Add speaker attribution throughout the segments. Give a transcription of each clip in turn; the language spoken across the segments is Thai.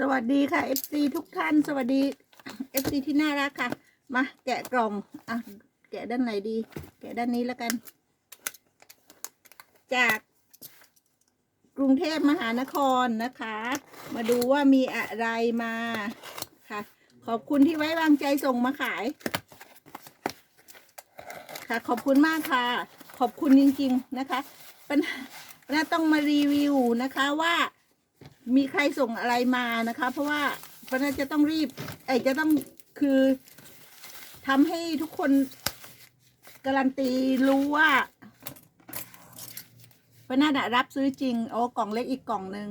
Speaker 1: สวัสดีค่ะ FC ทุกท่าน สวัสดี FC ที่น่ารักค่ะ มาแกะกล่องอะแกะด้านไหนดี แกะด้านนี้แล้วกัน จากกรุงเทพมหานครนะคะ มาดูว่ามีอะไรมาค่ะ ขอบคุณที่ไว้วางใจส่งมาขาย ค่ะ ขอบคุณมากค่ะ ขอบคุณจริง ๆ นะคะปัญหาปัญหาต้องมารีวิวนะคะว่า มีใครส่งอะไรมานะคะ เพราะว่าเพราะนั้นจะต้องรีบเอ้ยจะต้องคือทำให้ทุกคนการันตีรู้ว่าปนาดรับซื้อจริง โอ้กล่องเล็กอีกกล่องหนึ่ง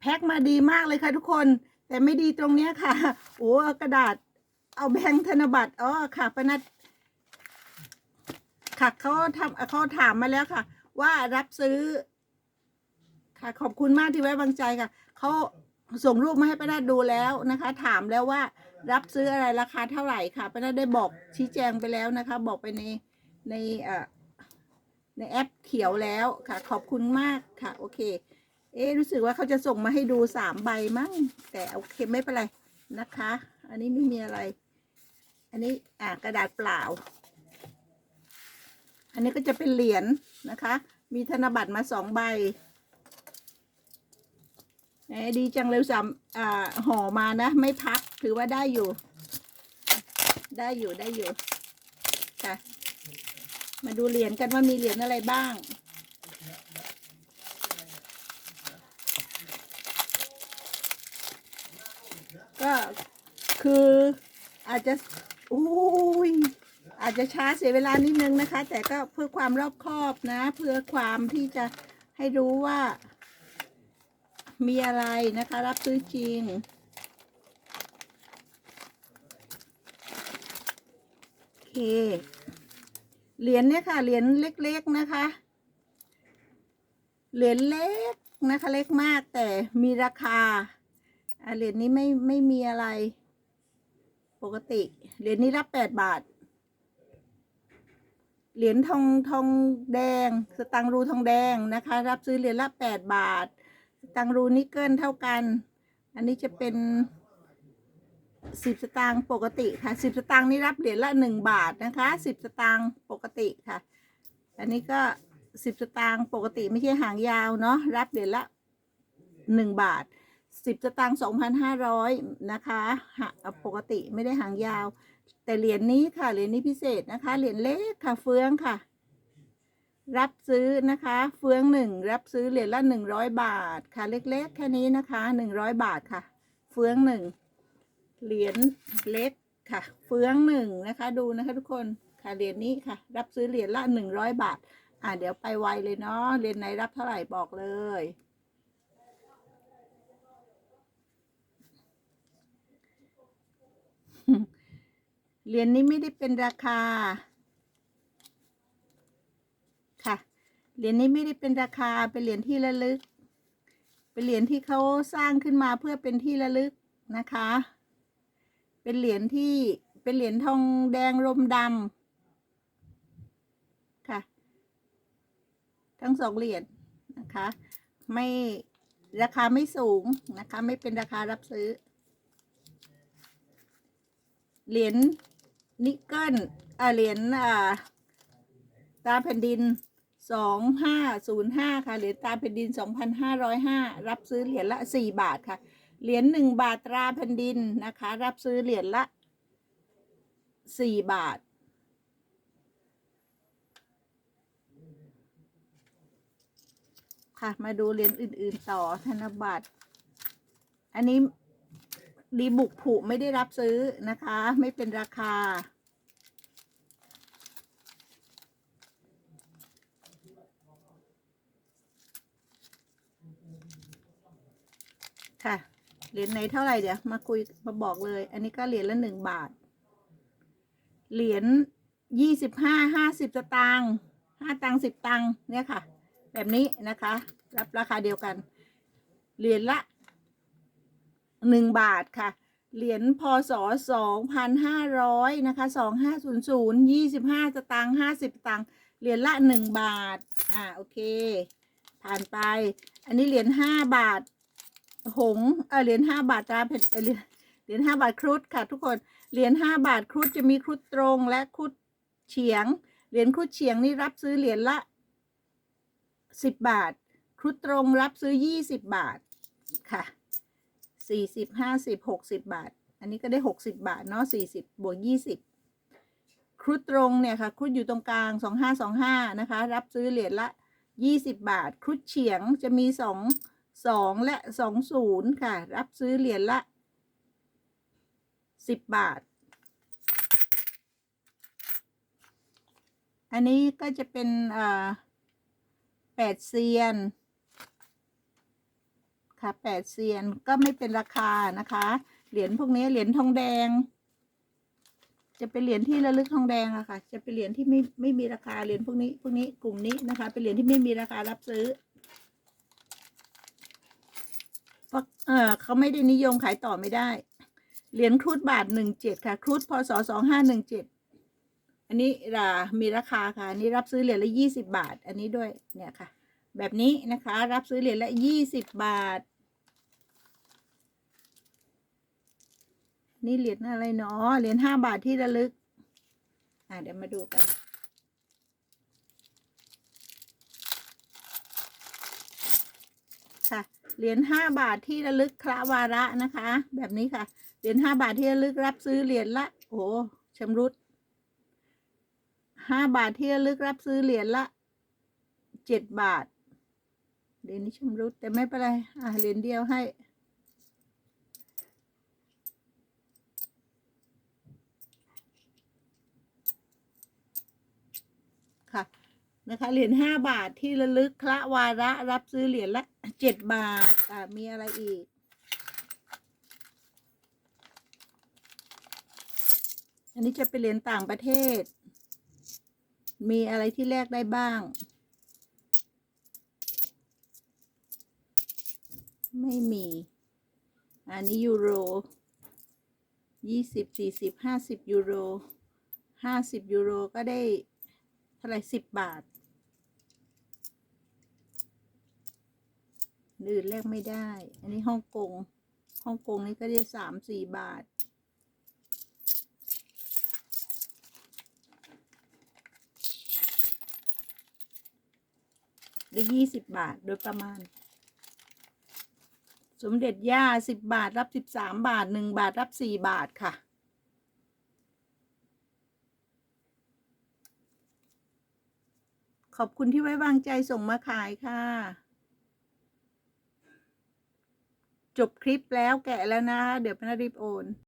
Speaker 1: แพ็คมาดีมากเลยค่ะทุกคน แต่ไม่ดีตรงเนี้ยค่ะ โอ้กระดาษ เอาแบงค์ธนบัตรอ๋อค่ะปนัดค่ะเขาทำเขาถามมาแล้วค่ะ ว่ารับซื้อ ค่ะ ขอบคุณมากที่ไว้วางใจค่ะเขาส่งรูปมาให้ป้านาดูแล้วนะคะ ถามแล้วว่ารับซื้ออะไรราคาเท่าไหร่ค่ะป้านาได้บอกชี้แจงไปแล้วนะคะ บอกไปในในเอ่อในแอปเขียวแล้วค่ะ ขอบคุณมากค่ะ โอเค เอ๊รู้สึกว่าเขาจะส่งมาให้ดูสามใบมั้งแต่โอเคไม่เป็นไรนะคะ อันนี้ไม่มีอะไร อันนี้อ่ากระดาษเปล่า อันนี้ก็จะเป็นเหรียญนะคะ มีธนบัตรมาสองใบ ดีจังเลยสามห่อมานะ ไม่พักถือว่าได้อยู่ ได้อยู่ได้อยู่ค่ะมาดูเหรียญกันว่ามีเหรียญอะไรบ้าง ก็คืออาจจะอุ้ยอาจจะช้าเสียเวลานิดนึงนะคะ แต่ก็เพื่อความรอบคอบนะ เพื่อความที่จะให้รู้ว่า มีอะไรนะคะ รับซื้อจริงโอเค เหรียญเนี่ยค่ะ เหรียญเล็ก ๆ นะคะ เหรียญเล็กนะคะ เล็กมากแต่มีราคา เหรียญนี้ไม่ไม่มีอะไร ปกติ เหรียญนี้รับแปดบาท เหรียญทองทองแดง สตังรูทองแดงนะคะ รับซื้อเหรียญละแปดบาท ตังรูนิกเกิลเท่ากัน อันนี้จะเป็นสิบสตางค์ปกติค่ะสิบสตางค์นี่รับเหรียญละหนึ่งบาทนะคะสิบสตางค์ปกติค่ะ อันนี้ก็สิบสตางค์ปกติไม่ใช่หางยาวเนาะรับเหรียญละหนึ่งบาทสิบสตางค์สองพันห้าร้อยนะคะปกติไม่ได้หางยาว แต่เหรียญนี้ค่ะเหรียญนี้พิเศษนะคะเหรียญเล็กค่ะเฟืองค่ะ รับซื้อนะคะ เฟืองหนึ่งรับซื้อเหรียญละหนึ่งร้อยบาทค่ะ เล็กๆ แค่นี้นะคะหนึ่งร้อยบาทค่ะ เฟืองหนึ่งเหรียญเล็กค่ะ เฟืองหนึ่งนะคะ ดูนะคะทุกคนค่ะเหรียญนี้ค่ะ รับซื้อเหรียญละหนึ่งร้อยบาท อ่าเดี๋ยวไปไวเลยเนาะเหรียญไหนรับเท่าไหร่บอกเลยเหรียญนี้ไม่ได้เป็นราคา ค่ะ เหรียญนี้ไม่ได้เป็นราคาเป็นเหรียญที่ระลึก เป็นเหรียญที่เขาสร้างขึ้นมาเพื่อเป็นที่ระลึกนะคะ เป็นเหรียญที่เป็นเหรียญทองแดงรมดำค่ะ ทั้งสองเหรียญนะคะ ไม่ราคาไม่สูงนะคะ ไม่เป็นราคารับซื้อ เหรียญนิกเกิลเหรียญตาแผ่นดิน สองห้าศูนย์ห้าค่ะ เหรียญตาแผ่นดินสองพันห้าร้อยห้ารับซื้อเหรียญละสี่บาทค่ะ เหรียญหนึ่งบาทตราแผ่นดินนะคะ รับซื้อเหรียญละสี่บาท ค่ะ มาดูเหรียญอื่น ๆ ต่อธนบัตร อันนี้ดีบุกผูไม่ได้รับซื้อนะคะ ไม่เป็นราคา ค่ะ เหรียญไหนเท่าไหร่เดี๋ยวมาคุยมาบอกเลย อันนี้ก็เหรียญละหนึ่งบาท เหรียญยี่สิบห้าห้าสิบตางค์ห้าตังค์สิบตังค์เนี่ยค่ะ แบบนี้นะคะ รับราคาเดียวกัน เหรียญละหนึ่งบาทค่ะ เหรียญพศสองพันห้าร้อยนะคะสองห้าศูนย์ศูนย์ยี่สิบห้าสตางค์ห้าสิบตังค์เหรียญละหนึ่งบาท อ่า โอเค ผ่านไป อันนี้เหรียญห้าบาท หงเออเหรียญห้าบาทตราเพชรเหรียญเหรียญห้าบาทครุฑค่ะ ทุกคนเหรียญห้าบาทครุฑจะมีครุฑตรงและครุฑเฉียง เหรียญครุฑเฉียงนี่รับซื้อเหรียญละสิบบาท ครุฑตรงรับซื้อยี่สิบบาทค่ะสี่สิบห้าสิบหกสิบบาท อันนี้ก็ได้หกสิบบาทเนาะสี่สิบบวกยี่สิบครุฑตรงเนี่ยค่ะครุฑอยู่ตรงกลางสองห้าสองห้านะคะ รับซื้อเหรียญละยี่สิบบาท ครุฑเฉียงจะมีสอง สองและสองศูนย์ค่ะ รับซื้อเหรียญละสิบบาท อันนี้ก็จะเป็นอ่าแปดเซียน ค่ะแปดเซียนก็ไม่เป็นราคานะคะ เหรียญพวกนี้เหรียญทองแดง จะเป็นเหรียญที่ระลึกทองแดงอะค่ะ จะเป็นเหรียญที่ไม่ไม่มีราคาเหรียญพวกนี้พวกนี้กลุ่มนี้นะคะ เป็นเหรียญที่ไม่มีราคารับซื้อ เพราะเออเขาไม่ได้นิยมขายต่อไม่ได้ เหรียญครุฑบาทหนึ่งเจ็ดค่ะครุฑพศสองห้าหนึ่งเจ็ดอันนี้รามีราคาค่ะอันนี้รับซื้อเหรียญละยี่สิบาท อันนี้ด้วยเนี่ยค่ะ แบบนี้นะคะรับซื้อเหรียญละยี่สิบบาท นี่เหรียญอะไรเนาะเหรียญห้าบาทที่ระลึก อ่าเดี๋ยวมาดูกัน ค่ะ เหรียญห้าบาทที่ระลึกคละวาระนะคะ แบบนี้ค่ะ เหรียญห้าบาทที่ระลึกรับซื้อเหรียญละ โอ้ชำรุดห้าบาทที่ระลึกรับซื้อเหรียญละเจ็ดบาทเหรียญนี้ชำรุดแต่ไม่เป็นไรอ่าเหรียญเดียวให้ค่ะนะคะเหรียญห้าบาทที่ระลึกคละวาระรับซื้อเหรียญละ เจ็ดบาทอ่ามีอะไรอีกอันนี้จะเป็นเหรียญต่างประเทศ มีอะไรที่แลกได้บ้าง ไม่มี อันนี้ยูโรยี่สิบสี่สิบห้าสิบยูโรห้าสิบยูโรก็ได้เท่าไรสิบบาท อื่นแลกไม่ได้ อันนี้ฮ่องกงฮ่องกงนี่ก็ได้สามสี่บาท ได้ยี่สิบบาทโดยประมาณ สมเด็จย่าสิบบาทรับสิบสามบาทหนึ่งบาทรับสี่บาทค่ะขอบคุณที่ไว้วางใจส่งมาขายค่ะ จบคลิปแล้วแกะแล้วนะเดี๋ยวพนารีบโอน